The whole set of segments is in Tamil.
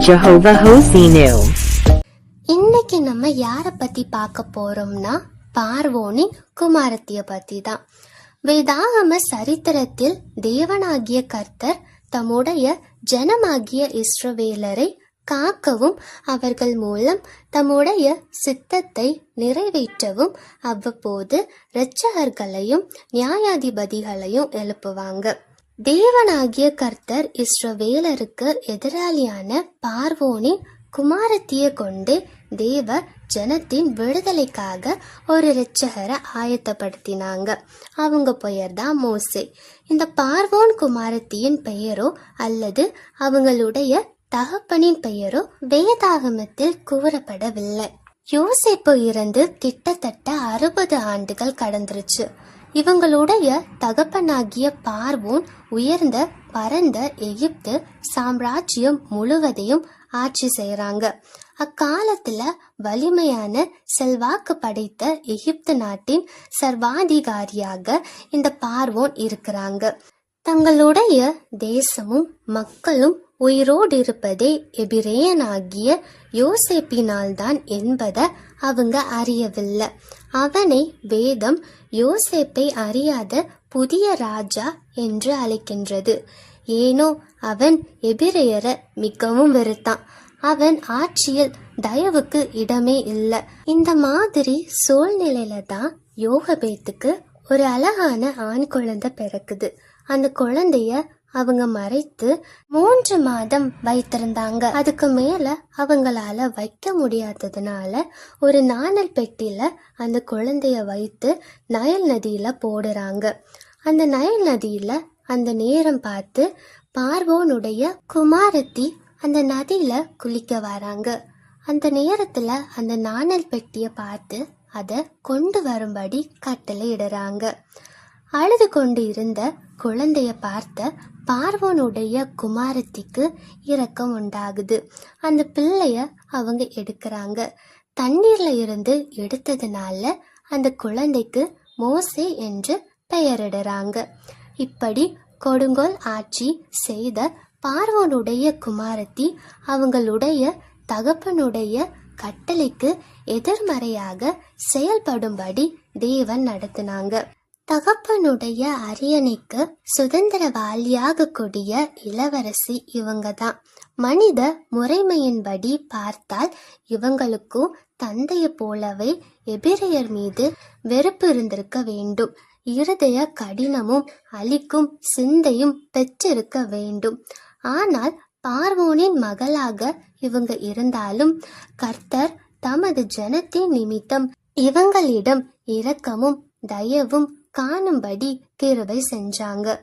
Jehovah Hosinu. இன்னைக்கு நம்ம யார பத்தி பார்க்க போறோம்னா பார்வோனின் குமாரத்திய பத்தி தான் வேதாகம சரித்திரத்தில் தேவனாகிய கர்த்தர் தம்முடைய ஜனமாகிய இஸ்ரவேலரை காக்கவும் அவர்கள் மூலம் தம்முடைய சித்தத்தை நிறைவேற்றவும் அவ்வப்போது இரட்சகர்களையும் நியாயாதிபதிகளையும் எழுப்புவாங்க தேவனாகிய கர்த்தர் இஸ்ரவேலருக்கு எதிராளியான பார்வோனின் குமாரத்திய கொண்டு தேவ ஜனத்தின் விடுதலைக்காக ஒரு இரட்சகரை ஆயத்தப்படுத்தினாங்க. அவங்க பெயர் தான் மோசே. இந்த பார்வோன் குமாரத்தியின் பெயரோ அல்லது அவங்களுடைய தகப்பனின் பெயரோ வேதாகமத்தில் கூறப்படவில்லை. யோசிப்பு இறந்து கிட்டத்தட்ட அறுபது ஆண்டுகள் கடந்துருச்சு. இவங்களுடைய தகப்பனாகிய பார்வோன் உயர்ந்த பரந்த எகிப்து சாம்ராஜ்யம் முழுவதையும் ஆட்சி செய்கிறாங்க அக்காலத்துல வலிமையான செல்வாக்கு படைத்த எகிப்து நாட்டின் சர்வாதிகாரியாக இந்த பார்வோன் இருக்கிறாங்க. தங்களுடைய தேசமும் மக்களும் உயிரோடு இருப்பதே எபிரேயனாகிய யோசேப்பினால்தான் என்பதை அவங்க அறியவில்லை. அவனை வேதம் யோசேப்பை அறியாத புதிய ராஜா என்று அழைக்கின்றது. ஏனோ அவன் எபிரேயரை மிகவும் வெறுத்தான். அவன் ஆட்சியில் தயவுக்கு இடமே இல்லை. இந்த மாதிரி சூழ்நிலையில தான் யோகபேத்துக்கு ஒரு அழகான ஆண் குழந்தை பிறக்குது. அந்த குழந்தைய அவங்க மறைத்து மூன்று மாதம் வைத்திருந்தாங்க. அதுக்கு மேல அவங்களால வைக்க முடியாததுனால ஒரு நாணல் பெட்டியில அந்த குழந்தைய வைத்து நயல் நதியில போடுறாங்க. அந்த நயல் நதியில அந்த நேரம் பார்த்து பார்வோனுடைய குமாரத்தி அந்த நதியில குளிக்க வராங்க. அந்த நேரத்துல அந்த நாணல் பெட்டிய பார்த்து அதை கொண்டு வரும்படி கட்டளை இடுறாங்க. அழுது கொண்டு இருந்த குழந்தைய பார்த்த பார்வனுடைய குமாரத்திக்கு இரக்கம் உண்டாகுது. அந்த பிள்ளைய அவங்க எடுக்கிறாங்க. தண்ணீர்ல இருந்து எடுத்ததுனால அந்த குழந்தைக்கு மோசே என்று பெயரிடுறாங்க. இப்படி கொடுங்கோல் ஆட்சி செய்த பார்வனுடைய குமாரத்தி அவங்களுடைய தகப்பனுடைய கட்டளைக்கு எதிர்மறையாக செயல்படும்படி தேவன் நடத்தினாங்க. தகப்பனுடைய அரியணைக்கு சுதந்திரவாளியாக கூடிய இளவரசி இவங்க தான் மனித முறைமையின்படி பார்த்தால் இவங்களுக்கும் தந்தைய போலவே எபிரையர் மீது வெறுப்பு இருந்திருக்க வேண்டும். இருதய கடினமும் அழிக்கும் சிந்தையும் பெற்றிருக்க வேண்டும். ஆனால் பார்வோனின் மகளாக இவங்க இருந்தாலும் கர்த்தர் தமது ஜனத்தின் நிமித்தம் இவங்களிடம் இரக்கமும் தயவும் காணும்படி கிருவை செஞ்சாங்க.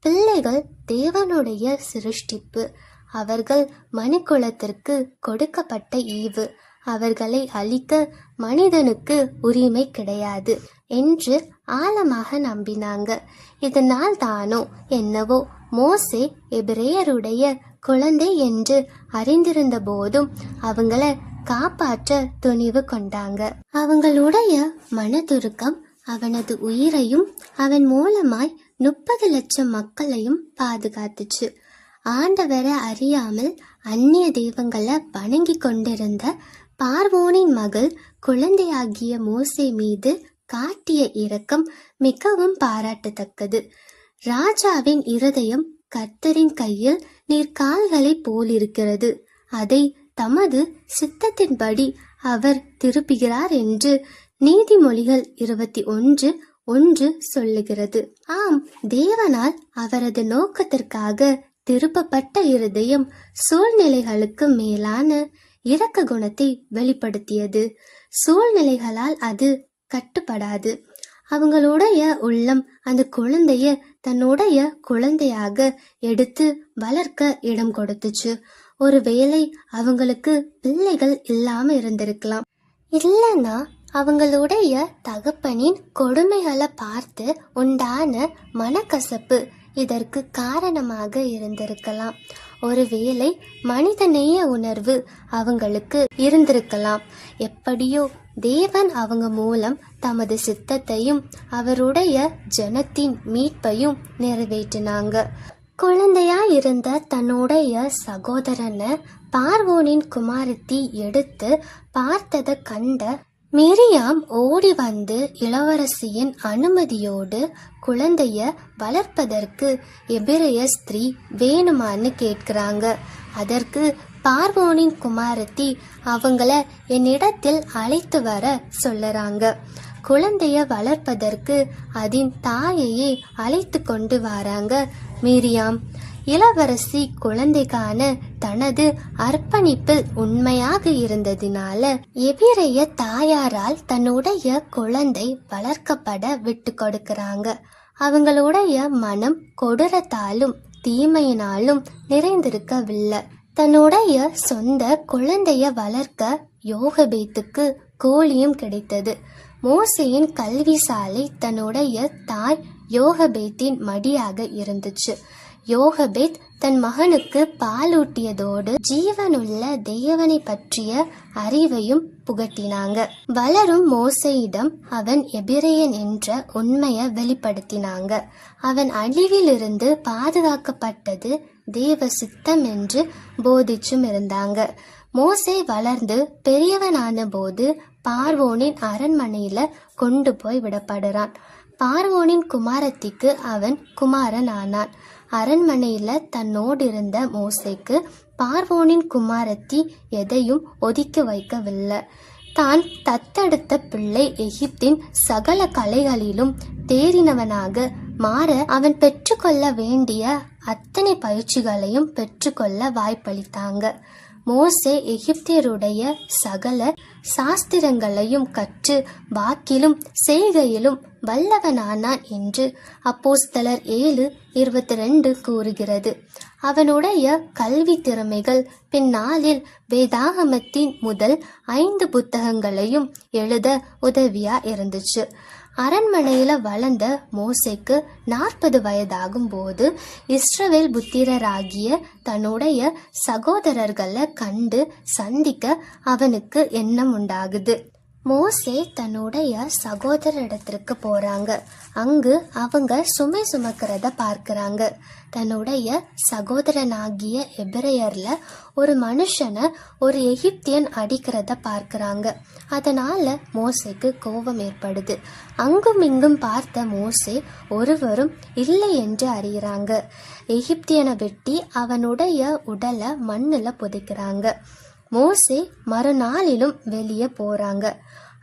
பிள்ளைகள் தேவனுடைய சிருஷ்டிப்பு. அவர்கள் மனுக்குலத்திற்கு கொடுக்கப்பட்ட ஈவு. அவர்களை அழிக்க மனிதனுக்கு உரிமை கிடையாது என்று ஆழமாக நம்பினாங்க. இதனால் தானோ என்னவோ? மோசே எபிரேயருடைய குழந்தை என்று அறிந்திருந்த போதும் அவங்கள காப்பாற்ற துணிவு கொண்டாங்க. அவங்களுடைய மனதுருக்கம் அவனது உயிரையும் அவன் மூலமாய் முப்பது லட்சம் மக்களையும் பாதுகாத்துச்சு. ஆண்டவரை அறியாமல் அந்நிய தெய்வங்களை வணங்கி கொண்டிருந்த பார்வோனின் மகள் குழந்தையாகிய மோசே மீது காட்டிய இரக்கம் மிகவும் பாராட்டத்தக்கது. ராஜாவின் இருதயம் கர்த்தரின் கையில் நீர் கால்களை போலிருக்கிறது. அதை தமது சித்தத்தின்படி அவர் திருப்புகிறார் என்று நீதிமொழிகள் இருபத்தி ஒன்று ஒன்று சொல்லுகிறது. ஆம் தேவனால் அவரது நோக்கத்திற்காக திருப்பப்பட்ட இருதயம் சூழ்நிலைகளுக்கு மேலான இரக்க குணத்தை வெளிப்படுத்தியது. சூழ்நிலைகளால் அது கட்டுப்படாது. அவங்களுடைய உள்ளம் அந்த குழந்தைய தன்னுடைய குழந்தையாக எடுத்து வளர்க்க இடம் கொடுத்துச்சு. ஒருவேளை அவங்களுக்கு பிள்ளைகள் இல்லாம இருந்திருக்கலாம். இல்லைன்னா அவங்களுடைய தகப்பனின் கொடுமைகளை பார்த்து உண்டான மனக்கசப்பு இதற்கு காரணமாக இருந்திருக்கலாம். ஒருவேளை மனிதநேய உணர்வு அவங்களுக்கு இருந்திருக்கலாம். எப்படியோ தேவன் அவங்க மூலம் தமது சித்தத்தையும் அவருடைய ஜனத்தின் மீட்பையும் நிறைவேற்றினாங்க. குழந்தையா இருந்த தன்னுடைய சகோதரனை பார்வோனின் குமாரத்தி எடுத்து பார்த்ததை கண்ட மிரியாம் ஓடி வந்து இளவரசியின் அனுமதியோடு குழந்தைய வளர்ப்பதற்கு எபிரேய ஸ்திரீ வேணுமான்னு கேட்கிறாங்க. அதற்கு பார்வோனின் குமாரத்தி அவங்கள என்னிடத்தில் அழைத்து வர சொல்லறாங்க. குழந்தைய வளர்ப்பதற்கு அதன் தாயையே அழைத்து கொண்டு வராங்க மீரியாம். இளவரசி குழந்தைக்கான தனது அர்ப்பணிப்பில் உண்மையாக இருந்ததினால எபிரைய தாயாரால் தன்னுடைய குழந்தை வளர்க்கப்பட விட்டு கொடுக்கறாங்க. அவங்களுடைய மனம் கொடூரத்தாலும் தீமையினாலும் நிறைந்திருக்கவில்லை. தன்னுடைய சொந்த குழந்தைய வளர்க்க யோகபேத்துக்கு கூலியும் கிடைத்தது. மோசையின் கல்வி சாலை தன்னுடைய தாய் யோகபேத்தின் மடியாக இருந்துச்சு. யோகபித் தன் மகனுக்கு பாலூட்டியதோடு ஜீவனுள்ள தேவனை பற்றிய அறிவையும் புகட்டினாங்க. வளரும் மோசையிடம் அவன் எபிரேயன் என்ற உண்மையை வெளிப்படுத்தினாங்க. அவன் அழிவிலிருந்து பாதுகாக்கப்பட்டது தேவ சித்தம் என்று போதிச்சும் இருந்தாங்க. மோசை வளர்ந்து பெரியவனான போது பார்வோனின் அரண்மனையில கொண்டு போய் விடப்படுறான். பார்வோனின் குமாரத்திக்கு அவன் குமாரன் ஆனான் அரண்மனையில் தன்னோடு இருந்த மோசைக்கு பார்வோனின் குமாரத்தி எதையும் ஒதுக்கி வைக்கவில்லை. தான் தத்தெடுத்த பிள்ளை எகிப்தின் சகல கலைகளிலும் தேறினவனாக மாற அவன் பெற்றுக்கொள்ள வேண்டிய அத்தனை பயிற்சிகளையும் பெற்றுக்கொள்ள வாய்ப்பளித்தாங்க. மோசே எகிப்தியருடைய சகல சாஸ்திரங்களையும் கற்று வாக்கிலும் செய்கையிலும் வல்லவனானான் என்று அப்போஸ்தலர் ஏழு இருபத்தி ரெண்டு கூறுகிறது. அவனுடைய கல்வி திறமைகள் பின்னாளில் வேதாகமத்தின் முதல் ஐந்து புத்தகங்களையும் எழுத உதவியா இருந்துச்சு. அரண்மனையில் வளர்ந்த மோசேக்கு நாற்பது வயதாகும் போது இஸ்ரவேல் புத்திரராகிய தன்னுடைய சகோதரர்களை கண்டு சந்திக்க அவனுக்கு எண்ணம் உண்டாகுது. மோசே தன்னுடைய சகோதரிடத்திற்கு போறாங்க. அங்கு அவங்க சுமை சுமக்கிறத பார்க்கிறாங்க. தன்னுடைய சகோதரனாகிய எபிரேயர்ல ஒரு மனுஷனை ஒரு எகிப்தியன் அடிக்கிறத பார்க்கிறாங்க. அதனால மோசேக்கு கோபம் ஏற்படுது. அங்கும் இங்கும் பார்த்த மோசே ஒருவரும் இல்லை என்று அறிகிறாங்க. எகிப்தியனை வெட்டி அவனுடைய உடலை மண்ணில் புதைக்கிறாங்க. மோசே மறுநாளிலும் வெளியே போறாங்க.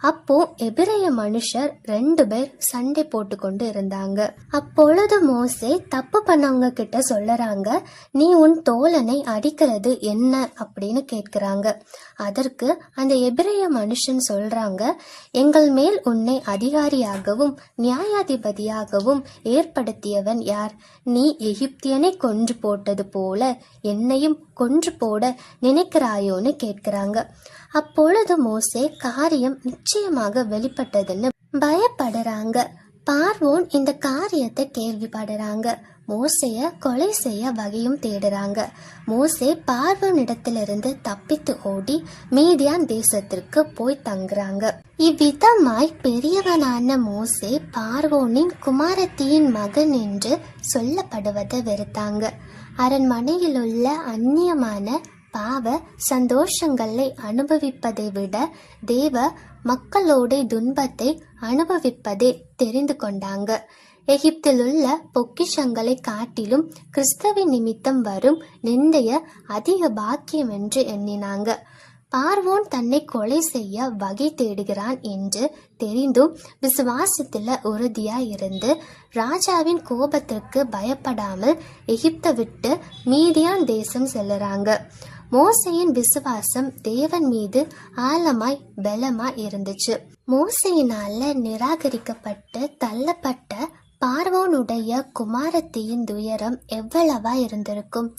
அப்போ எபிரைய மனுஷர் ரெண்டு பேர் சண்டை போட்டுக்கொண்டு இருந்தாங்க. அப்பொழுது மோசே தப்பு பண்ணவங்க கிட்ட சொல்லறாங்க நீ உன் தோழனை அடிக்கிறது என்ன? அப்படின்னு கேட்கிறாங்க. அதற்கு அந்த எபிரைய மனுஷன் சொல்றாங்க எங்கள் மேல் உன்னை அதிகாரியாகவும் நியாயாதிபதியாகவும் ஏற்படுத்தியவன் யார்? நீ எகிப்தியனை கொன்று போட்டது போல என்னையும் கொன்று போட நினைக்கிறாயோன்னு கேட்கிறாங்க. அப்பொழுது மோசே காரியம் நிச்சயமாக வெளிப்பட்டதுன்னு பயப்படுறாங்க. பார்வோன் இந்த காரியத்தை கேள்விப்படுறாங்க. மோசைய கொலை செய்ய வகையும் தேடுறாங்க. மோசே பார்வோனிடத்திலிருந்து தப்பித்து ஓடி மீதியான் தேசத்திற்கு போய் தங்குறாங்க. இவ்விதமாய் பெரியவனான மோசே பார்வோனின் குமாரத்தியின் மகன் என்று சொல்லப்படுவதை வெறுத்தாங்க. அரண்மனையில் உள்ள அந்நியமான பாவ சந்தோஷங்களை அனுபவிப்பதை விட தேவ மக்களோட துன்பத்தை அனுபவிப்பதை தெரிந்து கொண்டாங்க. எகிப்தில் உள்ள பொக்கிஷங்களை காட்டிலும் கிறிஸ்தவின் நிமித்தம் வரும் நிந்தைய அதிக பாக்கியம் என்று எண்ணினாங்க. பார்வோன் தன்னை கொலை செய்ய வகை தேடுகிறான் என்று தெரிந்தும் விசுவாசத்தில் உறுதியா இருந்து ராஜாவின் கோபத்திற்கு பயப்படாமல் எகிப்தை விட்டு மீதியான் தேசம் செல்லுறாங்க. மோசையின் விசுவாசம் தேவன் மீது ஆழமாய் பலமாய் இருந்துச்சு. மோசையினால நிராகரிக்கப்பட்டு தள்ளப்பட்ட பார்வோனுடைய குமாரத்தியின் துயரம் எவ்வளவா இருந்திருக்கும்?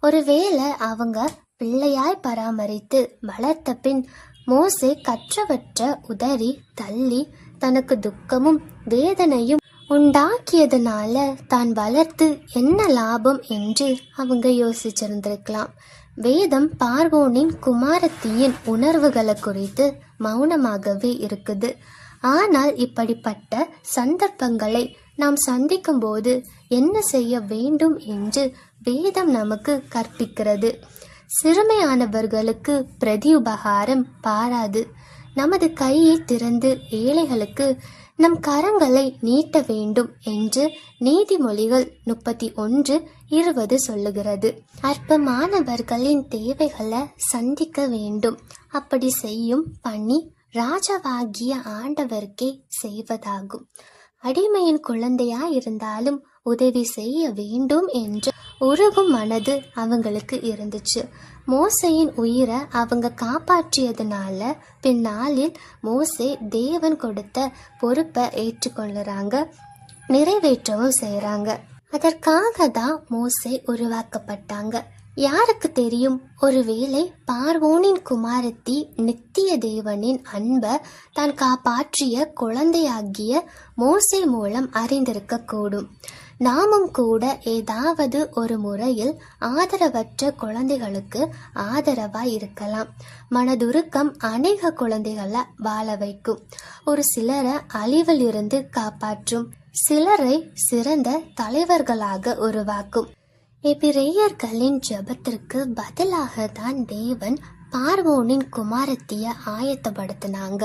ஒருவேளை அவங்க பிள்ளையாய் பராமரித்து வளர்த்த பின் மோசே கற்றவற்ற உதறி தள்ளி தனக்கு துக்கமும் வேதனையும் உண்டாக்கியதுனால தான் வளர்த்து என்ன லாபம் என்று அவங்க யோசிச்சிருந்திருக்கலாம். வேதம் பார்வோனின் குமாரத்தியின் உணர்வுகளை குறித்து மௌனமாகவே இருக்குது. ஆனால் இப்படிப்பட்ட சந்தர்ப்பங்களை நாம் சந்திக்கும் போது என்ன செய்ய வேண்டும் என்று வேதம் நமக்கு கற்பிக்கிறது. சிறுமையானவர்களுக்கு பிரதியுபகாரம் பாராது. நமது கையை திறந்து ஏழைகளுக்கு நம் கரங்களை நீட்ட வேண்டும் என்று நீதிமொழிகள் முப்பத்தி ஒன்று இருபது சொல்லுகிறது. அற்பமானவர்களின் தேவைகளை சந்திக்க வேண்டும். அப்படி செய்யும் பணி ராஜாவாகிய ஆண்டவர்க்கே செய்வதாகும். அடிமையின் குழந்தையா இருந்தாலும் உதவி செய்ய வேண்டும் என்று உருகும் மனது அவங்களுக்கு இருந்துச்சு. மோசையின் உயிரை அவங்க காப்பாற்றியதுனால பின்னாளில் மோசே தேவன் கொடுத்த பொறுப்பை ஏற்றுக்கொள்ளுறாங்க நிறைவேற்றவும் செய்கிறாங்க அதற்காக தான் மோசை உருவாக்கப்பட்டாங்க. யாருக்கு தெரியும்? ஒருவேளை பார்வோனின் குமாரத்தி நித்திய தேவனின் அன்பை தான் காப்பாற்றிய குழந்தையாகிய மோசை மூலம் அறிந்திருக்க கூடும் நாமும் கூட ஏதாவது ஒரு முறையில் ஆதரவற்ற குழந்தைகளுக்கு ஆதரவா இருக்கலாம். மனதுருக்கம் அநேக குழந்தைகளை வாழ வைக்கும். ஒரு சிலரை அழிவில் இருந்து காப்பாற்றும். சிலரை சிறந்த தலைவர்களாக உருவாக்கும். எபிரேயர்களின் ஜெபத்திற்கு பதிலாக தான் தேவன் பார்வோனின் குமாரத்திய ஆயத்தப்படுத்தினாங்க.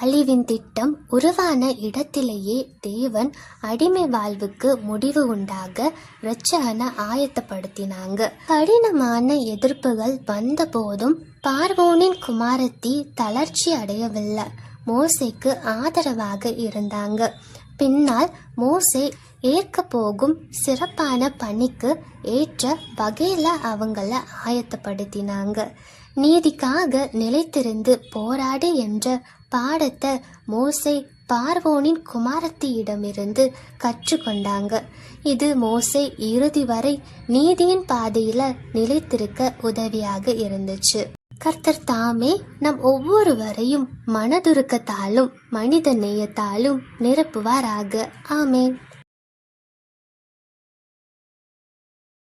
அழிவின் திட்டம் உருவான இடத்திலேயே தேவன் அடிமை வாழ்வுக்கு முடிவு உண்டாக இரட்சகனை ஆயத்தப்படுத்தினாங்க. கடினமான எதிர்ப்புகள் வந்த போதும் பார்வோனின் குமாரத்தி தளர்ச்சி அடையவில்லை. மோசைக்கு ஆதரவாக இருந்தாங்க. பின்னால் மோசே ஏற்க போகும் சிறப்பான பணிக்கு ஏற்ற வகையில் அவங்கள ஆயத்தப்படுத்தினாங்க. நீதிக்காக நிலைத்திருந்து போராடு என்ற பாடத்தை மோசை பார்வோனின் குமாரத்தியிடமிருந்து கற்றுக்கொண்டாங்க. இது மோசை இறுதி வரை நீதியின் பாதையில நிலைத்திருக்க உதவியாக இருந்துச்சு. கர்த்தர் தாமே நம் ஒவ்வொருவரையும் மனதுருக்கத்தாலும் மனித நேயத்தாலும் நிரப்புவாராக. ஆமேன்.